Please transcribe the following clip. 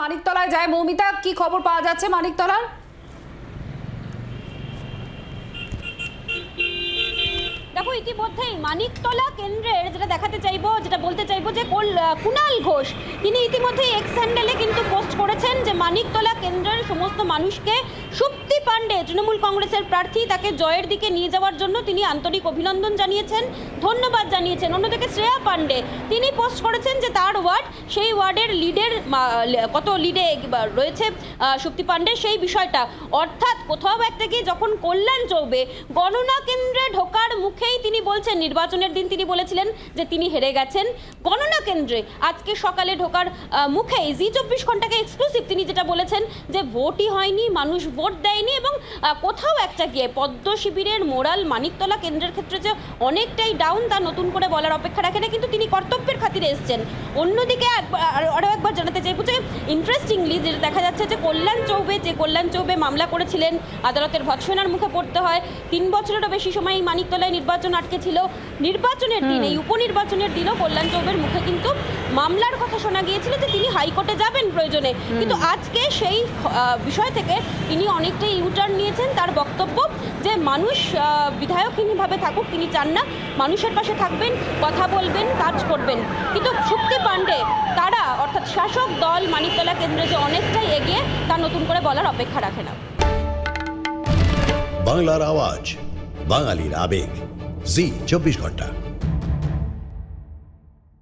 মানিকতলায় যায়। মৌমিতা, কি খবর পাওয়া যাচ্ছে মানিকতলার? দেখো, ইতিমধ্যেই মানিকতলা কেন্দ্রের যেটা দেখাতে চাইব, যেটা বলতে চাইব যে কুণাল ঘোষ, তিনি ইতিমধ্যেই এক্স হ্যান্ডেলে কিন্তু পোস্ট করেছেন যে মানিকতলা কেন্দ্রের সমস্ত মানুষকে সুপ্তি পাণ্ডে তৃণমূল কংগ্রেসের প্রার্থী তাকে জয়ের দিকে নিয়ে যাওয়ার জন্য তিনি আন্তরিক অভিনন্দন জানিয়েছেন, ধন্যবাদ জানিয়েছেন। অন্যদিকে শ্রেয়া পাণ্ডে, তিনি পোস্ট করেছেন যে তার ওয়ার্ড, সেই ওয়ার্ডের লিডের কত লিডে রয়েছে সুপ্তি পাণ্ডে, সেই বিষয়টা। অর্থাৎ কোথাও একটা গিয়ে যখন কল্যাণ চৌবে, গণনা কেন্দ্রে ঢোকার মুখেই তিনি বলছেন, নির্বাচনের দিন তিনি বলেছিলেন যে তিনি হেরে গেছেন। গণনা কেন্দ্রে আজকে সকালে ঢোকার মুখেই জি চব্বিশ ঘন্টাকে এক্সক্লুসিভ তিনি যেটা বলেছেন যে ভোটই হয়নি, মানুষ ভোট দেয়নি এবং কোথাও একটা গিয়ে পদ্ম শিবিরের মোরাল মানিকতলা কেন্দ্রের ক্ষেত্রে যে অনেকটাই ডাউন তা নতুন করে বলার অপেক্ষা রাখে না কিন্তু তিনি কর্তব্যের খাতিরে এসছেন। অন্যদিকে একবার- আরো- আরও একবার জানাতে চাইব যে ইন্টারেস্টিংলি যেটা দেখা যাচ্ছে যে কল্যাণ চৌবে যে কল্যাণ চৌবে মামলা করেছিলেন আদালতের ভৎসনার মুখে পড়তে হয়। তিন বছরেরও বেশি সময় এই মানিকতলায় নির্বাচন আটকে ছিল নির্বাচনের দিন এই উপনির্বাচনের দিনও কল্যাণ চৌবের মুখে কিন্তু মামলার কথা শোনা গিয়েছিল যে তিনি হাইকোর্টে যাবেন প্রয়োজনে। কিন্তু আজকে সেই বিষয় থেকে তিনি অনেকটাই ইউটার্ন নিয়েছেন তার বক্তব্য যে মানুষ বিধায়কহীনভাবে থাকুক, তিনি চান না মানুষের পাশে থাকবেন, কথা বলবেন, কাজ করবেন। কিন্তু শক্তি পাণ্ডে, তারা অর্থাৎ শাসক দল মানিকতলা কেন্দ্রে যে অনেকটাই এগিয়ে, তা নতুন করে বলার অপেক্ষা রাখে না। বাংলার আওয়াজ, বাঙালির আবেগ। জি, চব্বিশ ঘণ্টা।